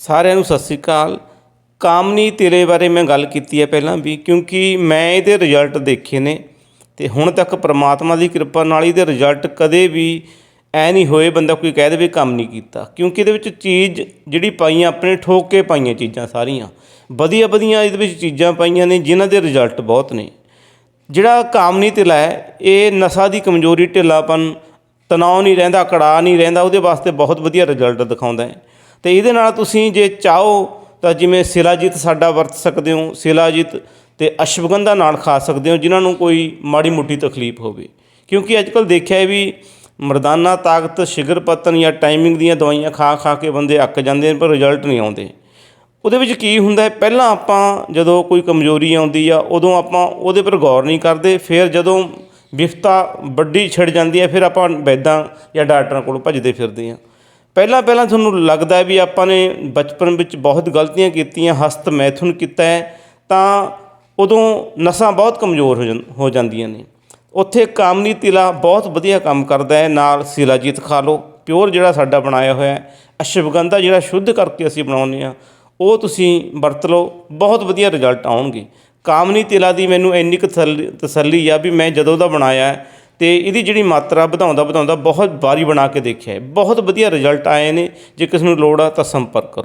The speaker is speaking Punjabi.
ਸਾਰਿਆਂ ਨੂੰ ਸਤਿ ਸ੍ਰੀ ਅਕਾਲ। ਕਾਮਨੀ, ਤੇਰੇ ਬਾਰੇ ਮੈਂ ਗੱਲ ਕੀਤੀ ਹੈ ਪਹਿਲਾਂ ਵੀ, ਕਿਉਂਕਿ ਮੈਂ ਇਹਦੇ ਰਿਜ਼ਲਟ ਦੇਖੇ ਨੇ ਤੇ ਹੁਣ ਤੱਕ ਪ੍ਰਮਾਤਮਾ ਦੀ ਕਿਰਪਾ ਨਾਲ ਇਹਦੇ ਰਿਜ਼ਲਟ ਕਦੇ ਵੀ ਐ ਨਹੀਂ ਹੋਏ ਬੰਦਾ ਕੋਈ ਕਹਿ ਦੇਵੇ ਕੰਮ ਨਹੀਂ ਕੀਤਾ। ਕਿਉਂਕਿ ਇਹਦੇ ਵਿੱਚ ਚੀਜ਼ ਜਿਹੜੀ ਪਾਈਆਂ ਆਪਣੇ ਠੋਕ ਕੇ ਪਾਈਆਂ ਚੀਜ਼ਾਂ ਸਾਰੀਆਂ। ਵਧੀਆ ਵਧੀਆ ਇਹਦੇ ਵਿੱਚ ਚੀਜ਼ਾਂ ਪਾਈਆਂ ਨੇ, ਜਿਨ੍ਹਾਂ ਦੇ ਰਿਜ਼ਲਟ ਬਹੁਤ ਨੇ। ਜਿਹੜਾ ਕਾਮਨੀ ਤਿਲਾ ਹੈ, ਇਹ ਨਸ਼ਾ ਦੀ ਕਮਜ਼ੋਰੀ, ਢਿੱਲਾਪਨ, ਤਣਾਅ ਨਹੀਂ ਰਹਿੰਦਾ ਕੜਾਅ ਨਹੀਂ ਰਹਿੰਦਾ, ਉਹਦੇ ਵਾਸਤੇ ਬਹੁਤ ਵਧੀਆ ਰਿਜ਼ਲਟ ਦਿਖਾਉਂਦਾ ਹੈ। ਤੇ ਇਹਦੇ ਨਾਲ ਤੁਸੀਂ ਜੇ ਚਾਹੋ ਤਾਂ ਜਿਵੇਂ ਸਿਲਾਜੀਤ ਸਾਡਾ ਵਰਤ ਸਕਦੇ ਹੋ, ਸਿਲਾਜੀਤ ਤੇ ਅਸ਼ਵਗੰਧਾ ਨਾਲ ਖਾ ਸਕਦੇ ਹੋ, ਜਿਨ੍ਹਾਂ ਨੂੰ ਕੋਈ ਮਾੜੀ ਮੋਟੀ ਤਕਲੀਫ ਹੋਵੇ। ਕਿਉਂਕਿ ਅੱਜ ਅੱਜਕੱਲ ਦੇਖਿਆ ਹੈ ਵੀ ਮਰਦਾਨਾ ਤਾਕਤ, ਸ਼ਿਗਰ ਪਤਨ ਜਾਂ ਟਾਈਮਿੰਗ ਦੀਆਂ ਦਵਾਈਆਂ ਖਾ ਖਾ ਕੇ ਬੰਦੇ ਅੱਕ ਜਾਂਦੇ ਨੇ, ਪਰ ਰਿਜ਼ਲਟ ਨਹੀਂ ਆਉਂਦੇ। ਉਹਦੇ ਵਿੱਚ ਕੀ ਹੁੰਦਾ ਹੈ, ਪਹਿਲਾਂ ਆਪਾਂ ਜਦੋਂ ਕੋਈ ਕਮਜ਼ੋਰੀ ਆਉਂਦੀ ਆ, ਉਦੋਂ ਆਪਾਂ ਉਹਦੇ ਪਰ ਗੌਰ ਨਹੀਂ ਕਰਦੇ। ਫਿਰ ਜਦੋਂ ਵਿਫਤਾ ਵੱਡੀ ਛਿੜ ਜਾਂਦੀ ਹੈ, ਫਿਰ ਆਪਾਂ ਵੈਦਾਂ ਜਾਂ ਡਾਕਟਰਾਂ ਕੋਲ ਭੱਜਦੇ ਫਿਰਦੇ ਹਾਂ। ਪਹਿਲਾਂ ਪਹਿਲਾਂ ਤੁਹਾਨੂੰ ਲੱਗਦਾ ਵੀ ਆਪਾਂ ਨੇ ਬਚਪਨ ਵਿੱਚ ਬਹੁਤ ਗਲਤੀਆਂ ਕੀਤੀਆਂ, ਹਸਤ ਮੈਥੁਨ ਕੀਤਾ ਹੈ, ਤਾਂ ਉਦੋਂ ਨਸਾਂ ਬਹੁਤ ਕਮਜ਼ੋਰ ਹੋ ਜਾਂ, ਹੋ ਜਾਂਦੀਆਂ ਨੇ। ਉੱਥੇ ਕਾਮਨੀ ਤਿਲਾ ਬਹੁਤ ਵਧੀਆ ਕੰਮ ਕਰਦਾ ਹੈ, ਨਾਲ ਸਿਲਾਜੀਤ ਖਾ ਲਓ, ਪਿਓਰ ਜਿਹੜਾ ਸਾਡਾ ਬਣਾਇਆ ਹੋਇਆ ਹੈ, ਅਸ਼ਵਗੰਧਾ ਜਿਹੜਾ ਸ਼ੁੱਧ ਕਰਕੇ ਅਸੀਂ ਬਣਾਉਂਦੇ ਆ ਉਹ ਤੁਸੀਂ ਵਰਤ ਲਓ, ਬਹੁਤ ਵਧੀਆ ਰਿਜ਼ਲਟ ਆਉਣਗੇ। ਕਾਮਨੀ ਤਿਲਾ ਦੀ ਮੈਨੂੰ ਇੰਨੀ ਕੁ ਤਸੱਲੀ ਤਸੱਲੀ ਆ ਵੀ ਮੈਂ ਜਦੋਂ ਦਾ ਬਣਾਇਆ ਤੇ ਇਹਦੀ ਜਿਹੜੀ ਮਾਤਰਾ ਵਧਾਉਂਦਾ ਵਧਾਉਂਦਾ ਬਹੁਤ ਵਾਰੀ ਬਣਾ ਕੇ ਦੇਖਿਆ ਹੈ। ਬਹੁਤ ਵਧੀਆ ਰਿਜ਼ਲਟ ਆਏ ਨੇ। ਜੇ ਕਿਸੇ ਨੂੰ ਲੋੜ ਆ ਤਾਂ ਸੰਪਰਕ ਕਰੋ।